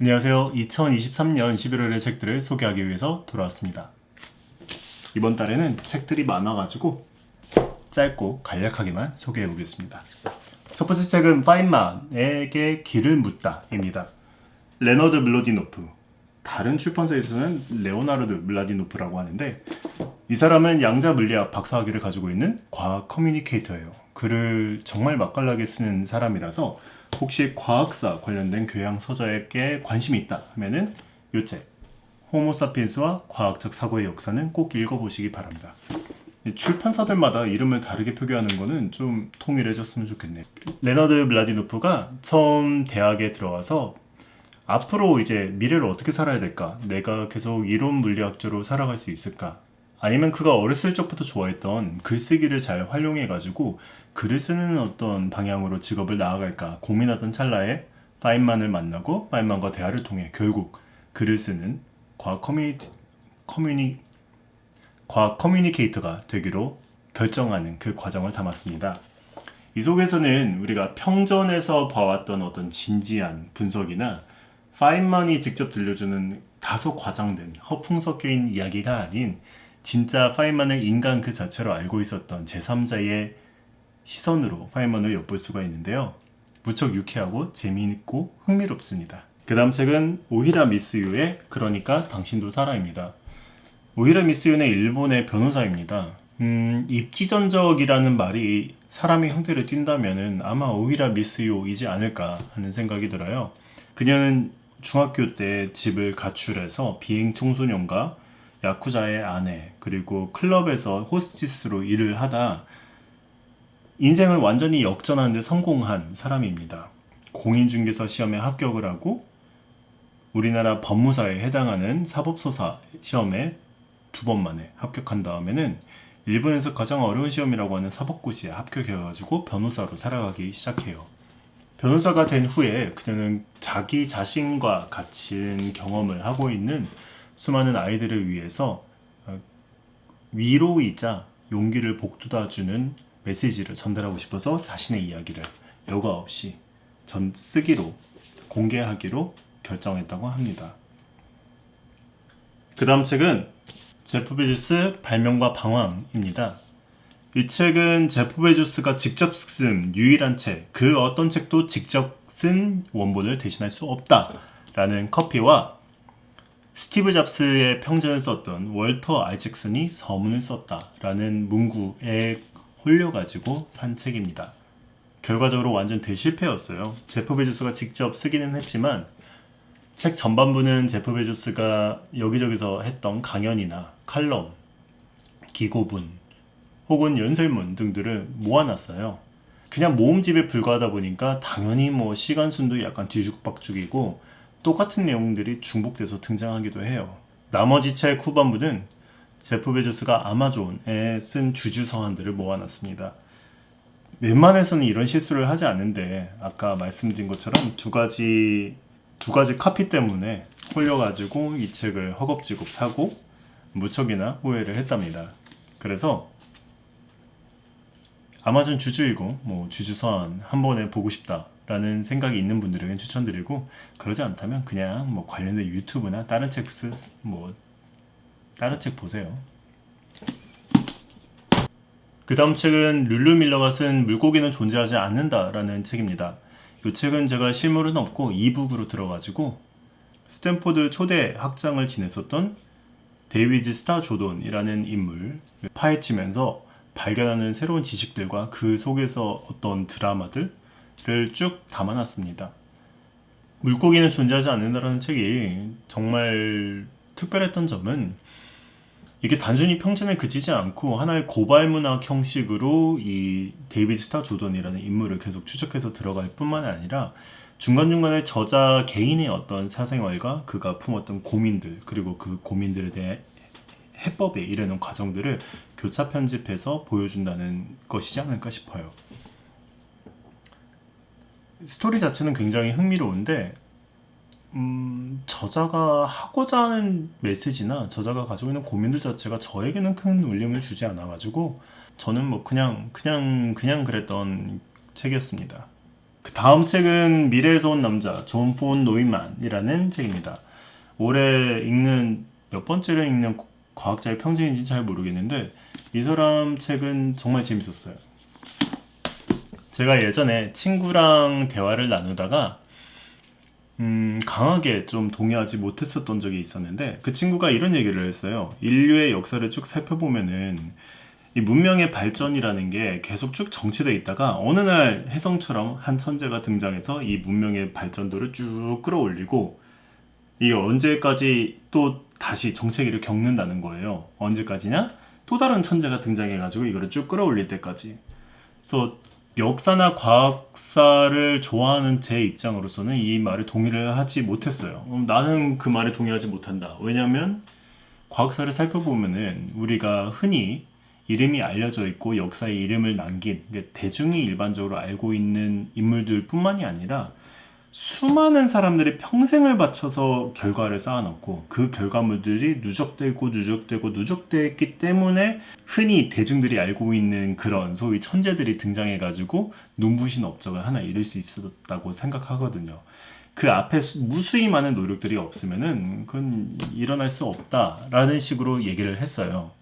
안녕하세요. 2023년 11월의 책들을 소개하기 위해서 돌아왔습니다. 이번 달에는 책들이 많아가지고 짧고 간략하게만 소개해 보겠습니다. 첫 번째 책은 파인만에게 길을 묻다입니다. 레너드 블로디노프. 다른 출판사에서는 레오나르드 밀라디노프라고 하는데 이 사람은 양자 물리학 박사학위를 가지고 있는 과학 커뮤니케이터예요. 글을 정말 맛깔나게 쓰는 사람이라서 혹시 과학사 관련된 교양 서적에 관심이 있다 하면은 요 책. 호모사피엔스와 과학적 사고의 역사는 꼭 읽어보시기 바랍니다. 이 출판사들마다 이름을 다르게 표기하는 거는 좀 통일해졌으면 좋겠네. 레너드 블라디노프가 처음 대학에 들어와서 앞으로 이제 미래를 어떻게 살아야 될까? 내가 계속 이론 물리학자로 살아갈 수 있을까? 아니면 그가 어렸을 적부터 좋아했던 글쓰기를 잘 활용해가지고 글을 쓰는 어떤 방향으로 직업을 나아갈까 고민하던 찰나에 파인만을 만나고 파인만과 대화를 통해 결국 글을 쓰는 과학 커뮤니, 커뮤니, 과학 커뮤니케이터가 되기로 결정하는 그 과정을 담았습니다. 이 속에서는 우리가 평전에서 봐왔던 어떤 진지한 분석이나 파인만이 직접 들려주는 다소 과장된 허풍 섞여인 이야기가 아닌 진짜 파인만을 인간 그 자체로 알고 있었던 제3자의 시선으로 파인만을 엿볼 수가 있는데요. 무척 유쾌하고 재미있고 흥미롭습니다. 그 다음 책은 오히라 미스유의 그러니까 당신도 살아입니다. 오히라 미스유는 일본의 변호사입니다. 음, 입지전적이라는 말이 사람의 형태를 띈다면은 아마 오히라 미스유이지 않을까 하는 생각이 들어요. 그녀는 중학교 때 집을 가출해서 비행 청소년과 야쿠자의 아내 그리고 클럽에서 호스티스로 일을 하다 인생을 완전히 역전하는데 성공한 사람입니다. 공인중개사 시험에 합격을 하고 우리나라 법무사에 해당하는 사법서사 시험에 두 번 만에 합격한 다음에는 일본에서 가장 어려운 시험이라고 하는 사법고시에 합격해가지고 변호사로 살아가기 시작해요. 변호사가 된 후에 그녀는 자기 자신과 같은 경험을 하고 있는 수많은 아이들을 위해서 어, 위로이자 용기를 복돋아주는 메시지를 전달하고 싶어서 자신의 이야기를 여과 없이 전 쓰기로 공개하기로 결정했다고 합니다. 그 다음 책은 제프 베조스 발명과 방황입니다. 이 책은 제프 베조스가 직접 쓴 유일한 책, 그 어떤 책도 직접 쓴 원본을 대신할 수 없다라는 커피와 스티브 잡스의 평전을 썼던 월터 아이잭슨이 서문을 썼다라는 문구에 홀려가지고 산 책입니다. 결과적으로 완전 대실패였어요. 제프 베조스가 직접 쓰기는 했지만 책 전반부는 제프 베조스가 여기저기서 했던 강연이나 칼럼, 기고문, 혹은 연설문 등들을 모아놨어요. 그냥 모음집에 불과하다 보니까 당연히 뭐 시간 순도 약간 뒤죽박죽이고 똑같은 내용들이 중복돼서 등장하기도 해요. 나머지 책 후반부는 제프 베조스가 아마존에 쓴 주주 서한들을 모아놨습니다. 웬만해서는 이런 실수를 하지 않는데 아까 말씀드린 것처럼 두 가지 두 가지 카피 때문에 홀려가지고 이 책을 허겁지겁 사고 무척이나 후회를 했답니다. 그래서 아마존 주주이고 뭐 주주선 한 번에 보고 싶다 라는 생각이 있는 분들에게 추천드리고 그러지 않다면 그냥 뭐 관련된 유튜브나 다른 책뭐 다른 책 보세요. 그 다음 책은 룰루 밀러가 쓴 물고기는 존재하지 않는다라는 책입니다. 이 책은 제가 실물은 없고 이북으로 들어가지고 스탠포드 초대 학장을 지냈었던 데이비드 스타 조던이라는 인물 파헤치면서 발견하는 새로운 지식들과 그 속에서 어떤 드라마들 을쭉 담아놨습니다. 물고기는 존재하지 않는다라는 책이 정말 특별했던 점은 이게 단순히 평전에 그치지 않고 하나의 고발 문학 형식으로 이 데이비드 스타 조던이라는 인물을 계속 추적해서 들어갈 뿐만 아니라 중간중간에 저자 개인의 어떤 사생활과 그가 품었던 고민들 그리고 그 고민들에 대해 해법에 이르는 과정들을 교차 편집해서 보여준다는 것이지 않을까 싶어요. 스토리 자체는 굉장히 흥미로운데 음, 저자가 하고자 하는 메시지나 저자가 가지고 있는 고민들 자체가 저에게는 큰 울림을 주지 않아 가지고 저는 뭐 그냥 그냥 그냥 그랬던 책이었습니다. 그 다음 책은 미래에서 온 남자 존 폰 노이만이라는 책입니다. 올해 읽는 몇 번째로 읽는 과학자의 평생인지 잘 모르겠는데 이 사람 책은 정말 재밌었어요. 제가 예전에 친구랑 대화를 나누다가 음, 강하게 좀 동의하지 못했었던 적이 있었는데 그 친구가 이런 얘기를 했어요. 인류의 역사를 쭉 살펴보면은 이 문명의 발전이라는 게 계속 쭉 정체돼 있다가 어느 날 혜성처럼 한 천재가 등장해서 이 문명의 발전도를 쭉 끌어올리고 이게 언제까지 또 다시 정체기를 겪는다는 거예요. 언제까지냐? 또 다른 천재가 등장해가지고 이거를 쭉 끌어올릴 때까지. 그래서 역사나 과학사를 좋아하는 제 입장으로서는 이 말에 동의를 하지 못했어요. 음, 나는 그 말에 동의하지 못한다. 왜냐하면 과학사를 살펴보면은 우리가 흔히 이름이 알려져 있고 역사에 이름을 남긴 그러니까 대중이 일반적으로 알고 있는 인물들뿐만이 아니라 수많은 사람들이 평생을 바쳐서 결과를 쌓아놓고 그 결과물들이 누적되고 누적되고 누적됐기 때문에 흔히 대중들이 알고 있는 그런 소위 천재들이 등장해가지고 눈부신 업적을 하나 이룰 수 있었다고 생각하거든요. 그 앞에 무수히 많은 노력들이 없으면은 그건 일어날 수 없다라는 식으로 얘기를 했어요.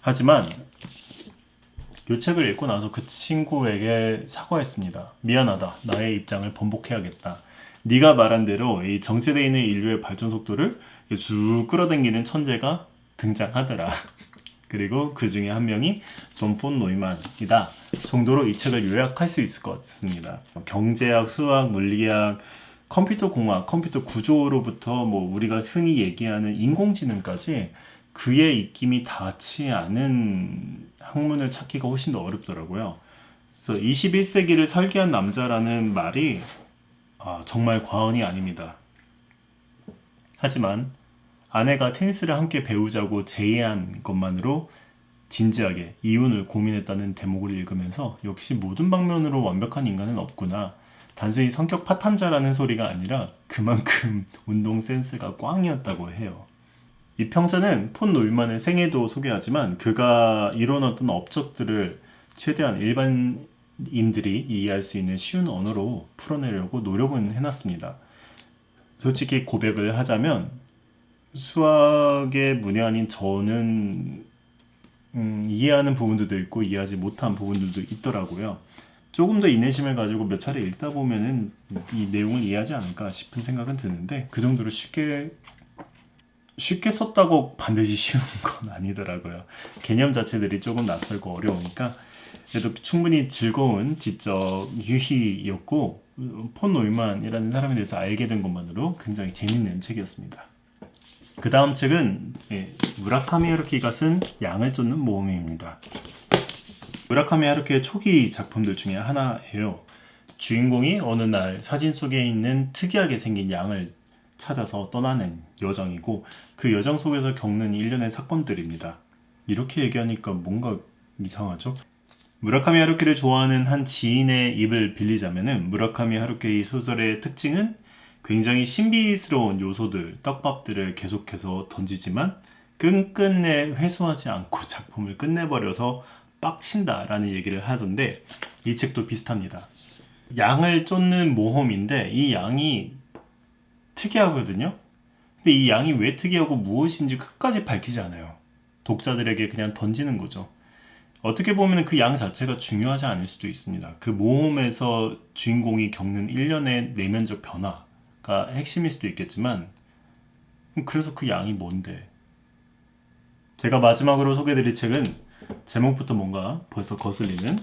하지만 이 책을 읽고 나서 그 친구에게 사과했습니다. 미안하다. 나의 입장을 번복해야겠다. 네가 말한 대로 이 정체되어 있는 인류의 발전 속도를 쭉 끌어당기는 천재가 등장하더라. 그리고 그 중에 한 명이 존 폰 노이만이다. 정도로 이 책을 요약할 수 있을 것 같습니다. 경제학, 수학, 물리학, 컴퓨터 공학, 컴퓨터 구조로부터 뭐 우리가 흔히 얘기하는 인공지능까지 그의 입김이 닿지 않은 학문을 찾기가 훨씬 더 어렵더라고요. 그래서 21세기를 설계한 남자라는 말이 아, 정말 과언이 아닙니다. 하지만 아내가 테니스를 함께 배우자고 제의한 것만으로 진지하게 이혼을 고민했다는 대목을 읽으면서 역시 모든 방면으로 완벽한 인간은 없구나. 단순히 성격 파탄자라는 소리가 아니라 그만큼 운동 센스가 꽝이었다고 해요. 이 평자는 폰 놀만의 생애도 소개하지만 그가 이뤄놨던 업적들을 최대한 일반인들이 이해할 수 있는 쉬운 언어로 풀어내려고 노력은 해놨습니다. 솔직히 고백을 하자면 수학의 문외한인 저는 음, 이해하는 부분들도 있고 이해하지 못한 부분들도 있더라고요. 조금 더 인내심을 가지고 몇 차례 읽다 보면은 이 내용을 이해하지 않을까 싶은 생각은 드는데 그 정도로 쉽게 쉽게 썼다고 반드시 쉬운 건 아니더라고요. 개념 자체들이 조금 낯설고 어려우니까 그래도 충분히 즐거운 지적 유희였고 폰 노이만이라는 사람에 대해서 알게 된 것만으로 굉장히 재밌는 책이었습니다. 그 다음 책은 예, 무라카미 하루키가 쓴 양을 쫓는 모험입니다. 무라카미 하루키의 초기 작품들 중에 하나예요. 주인공이 어느 날 사진 속에 있는 특이하게 생긴 양을 찾아서 떠나는 여정이고 그 여정 속에서 겪는 일련의 사건들입니다. 이렇게 얘기하니까 뭔가 이상하죠? 무라카미 하루키를 좋아하는 한 지인의 입을 빌리자면은 무라카미 하루키 소설의 특징은 굉장히 신비스러운 요소들, 떡밥들을 계속해서 던지지만 끈끈내 회수하지 않고 작품을 끝내버려서 빡친다라는 얘기를 하던데 이 책도 비슷합니다. 양을 쫓는 모험인데 이 양이 특이하거든요. 근데 이 양이 왜 특이하고 무엇인지 끝까지 밝히지 않아요. 독자들에게 그냥 던지는 거죠. 어떻게 보면 그 양 자체가 중요하지 않을 수도 있습니다. 그 모험에서 주인공이 겪는 일련의 내면적 변화가 핵심일 수도 있겠지만, 그래서 그 양이 뭔데? 제가 마지막으로 소개드릴 책은 제목부터 뭔가 벌써 거슬리는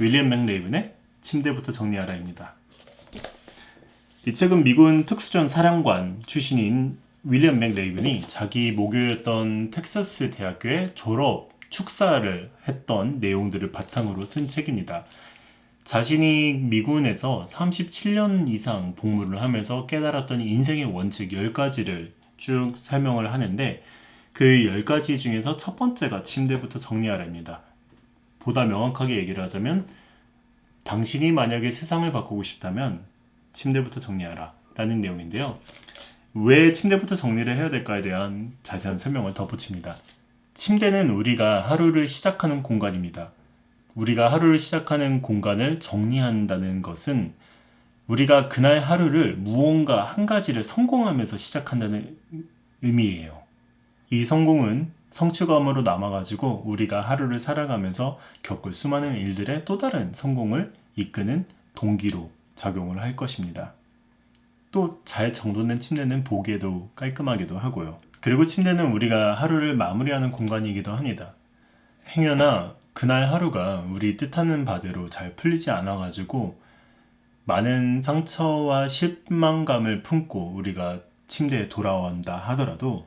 윌리엄 맥레이븐의 침대부터 정리하라입니다. 이 책은 미군 특수전 사령관 출신인 윌리엄 맥레이븐이 자기 모교였던 텍사스 대학교에 졸업 축사를 했던 내용들을 바탕으로 쓴 책입니다. 자신이 미군에서 37년 이상 복무를 하면서 깨달았던 인생의 원칙 10가지를 쭉 설명을 하는데 그 10가지 중에서 첫 번째가 침대부터 정리하라입니다. 보다 명확하게 얘기를 하자면 당신이 만약에 세상을 바꾸고 싶다면 침대부터 정리하라 라는 내용인데요. 왜 침대부터 정리를 해야 될까에 대한 자세한 설명을 덧붙입니다. 침대는 우리가 하루를 시작하는 공간입니다. 우리가 하루를 시작하는 공간을 정리한다는 것은 우리가 그날 하루를 무언가 한 가지를 성공하면서 시작한다는 의미예요. 이 성공은 성취감으로 남아가지고 우리가 하루를 살아가면서 겪을 수많은 일들의 또 다른 성공을 이끄는 동기로 작용을 할 것입니다. 또 잘 정돈된 침대는 보기에도 깔끔하기도 하고요. 그리고 침대는 우리가 하루를 마무리하는 공간이기도 합니다. 행여나 그날 하루가 우리 뜻하는 바대로 잘 풀리지 않아가지고 많은 상처와 실망감을 품고 우리가 침대에 돌아온다 하더라도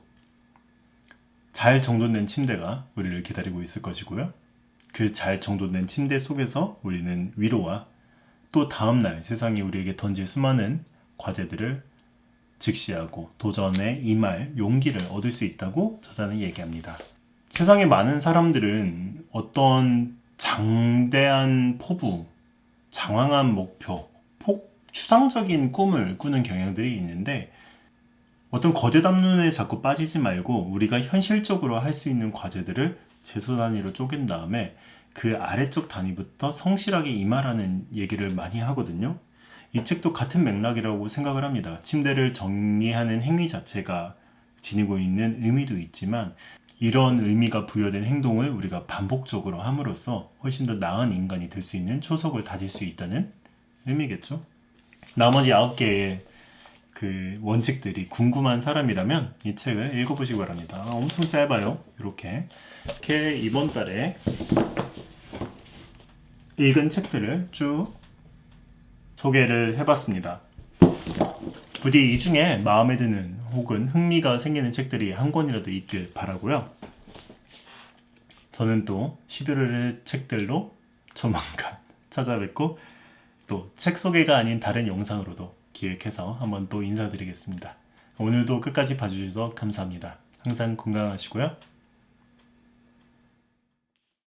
잘 정돈된 침대가 우리를 기다리고 있을 것이고요. 그 잘 정돈된 침대 속에서 우리는 위로와 또 다음날 세상이 우리에게 던질 수많은 과제들을 직시하고 도전에 임할 용기를 얻을 수 있다고 저자는 얘기합니다. 세상의 많은 사람들은 어떤 장대한 포부, 장황한 목표, 폭 추상적인 꿈을 꾸는 경향들이 있는데 어떤 거대 담론에 자꾸 빠지지 말고 우리가 현실적으로 할 수 있는 과제들을 제소 단위로 쪼갠 다음에 그 아래쪽 단위부터 성실하게 임하라는 얘기를 많이 하거든요. 이 책도 같은 맥락이라고 생각을 합니다. 침대를 정리하는 행위 자체가 지니고 있는 의미도 있지만 이런 의미가 부여된 행동을 우리가 반복적으로 함으로써 훨씬 더 나은 인간이 될 수 있는 초석을 다질 수 있다는 의미겠죠. 나머지 아홉 개의 그 원칙들이 궁금한 사람이라면 이 책을 읽어보시기 바랍니다. 아, 엄청 짧아요. 이렇게 이렇게 이번 달에 읽은 책들을 쭉 소개를 해봤습니다. 부디 이 중에 마음에 드는 혹은 흥미가 생기는 책들이 한 권이라도 있길 바라고요. 저는 또 11월의 책들로 조만간 찾아뵙고 또 책 소개가 아닌 다른 영상으로도 기획해서 한번 또 인사드리겠습니다. 오늘도 끝까지 봐주셔서 감사합니다. 항상 건강하시고요.